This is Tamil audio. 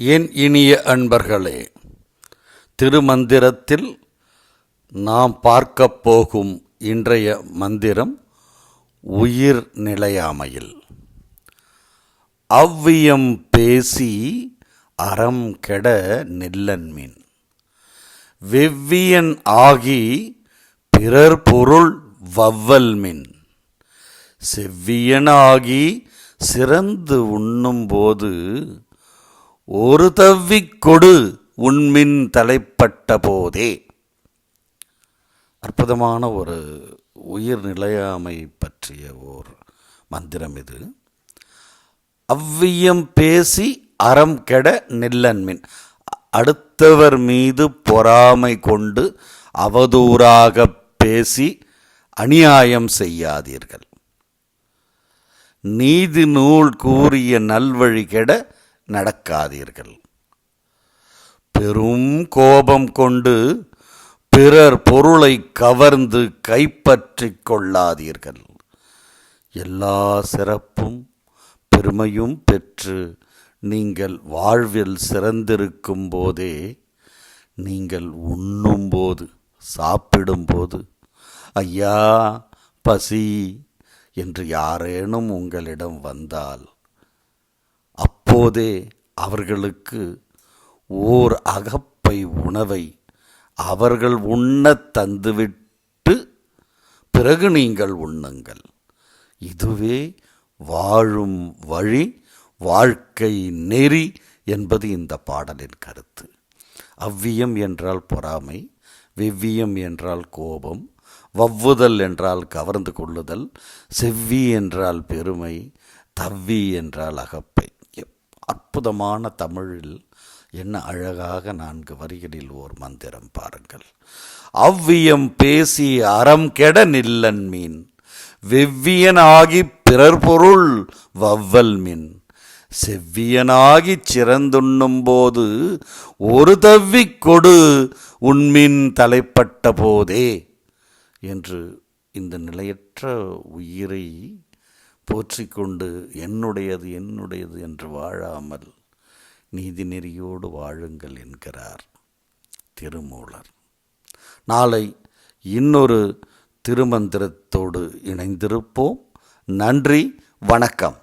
என் இனிய அன்பர்களே திருமந்திரத்தில் நாம் பார்க்கப் போகும் இன்றைய மந்திரம் உயிர் நிலையாமையில். அவ்வியம் பேசி அறம் கெட நில்லன்மின் வெவ்வியன் ஆகி பிறர் பொருள் வவ்வல்மின் செவ்வியனாகி சிறந்து உண்ணும்போது ஒரு தவ்விக் கொடு உண்மின் தலைப்பட்ட போதே. அற்புதமான ஒரு உயிர் நிலையாமை பற்றிய ஓர் மந்திரம் இது. அவ்வியம் பேசி அறம் கெட நில்லன்மின். அடுத்தவர் மீது பொறாமை கொண்டு அவதூறாக பேசி அநியாயம் செய்யாதீர்கள். நீதி நூல் கூறிய நல்வழி கெட நடக்காதீர்கள். பெரும் கோபம் கொண்டு பிறர் பொருளை கவர்ந்து கைப்பற்றி கொள்ளாதீர்கள். எல்லா சிறப்பும் பெருமையும் பெற்று நீங்கள் வாழ்வில் சிறந்திருக்கும் போதே நீங்கள் உண்ணும்போது சாப்பிடும்போது ஐயா பசி என்று யாரேனும் உங்களிடம் வந்தால் அப்போதே அவர்களுக்கு ஓர் அகப்பை உணவை அவர்கள் உண்ணத் தந்துவிட்டு பிறகு நீங்கள் உண்ணுங்கள். இதுவே வாழும் வழி வாழ்க்கை நெறி என்பது இந்த பாடலின் கருத்து. அவ்வியம் என்றால் பொறாமை வெவ்வியம் என்றால் கோபம் வவ்வுதல் என்றால் கவர்ந்து கொள்ளுதல் செவ்வி என்றால் பெருமை தவ்வி என்றால் அகப்பை. அற்புதமான தமிழில் என்ன அழகாக நான்கு வரிகளில் ஓர் மந்திரம் பாருங்கள். அவ்வியம் பேசி அறம் கெட நில்லன் மீன் வெவ்வியனாகி பிறர் பொருள் வவ்வல் மின். செவ்வியனாகிச் சிறந்துண்ணும் போது ஒரு தவ்விக் கொடு உண்மின் தலைப்பட்ட போதே என்று இந்த நிலையற்ற உயிரை போற்றிக்கொண்டு என்னுடையது என்னுடையது என்று வாழாமல் நீதி நெறியோடு வாழுங்கள் என்கிறார் திருமூலர். நாளை இன்னொரு திருமந்திரத்தோடு இணைந்திருப்போம். நன்றி வணக்கம்.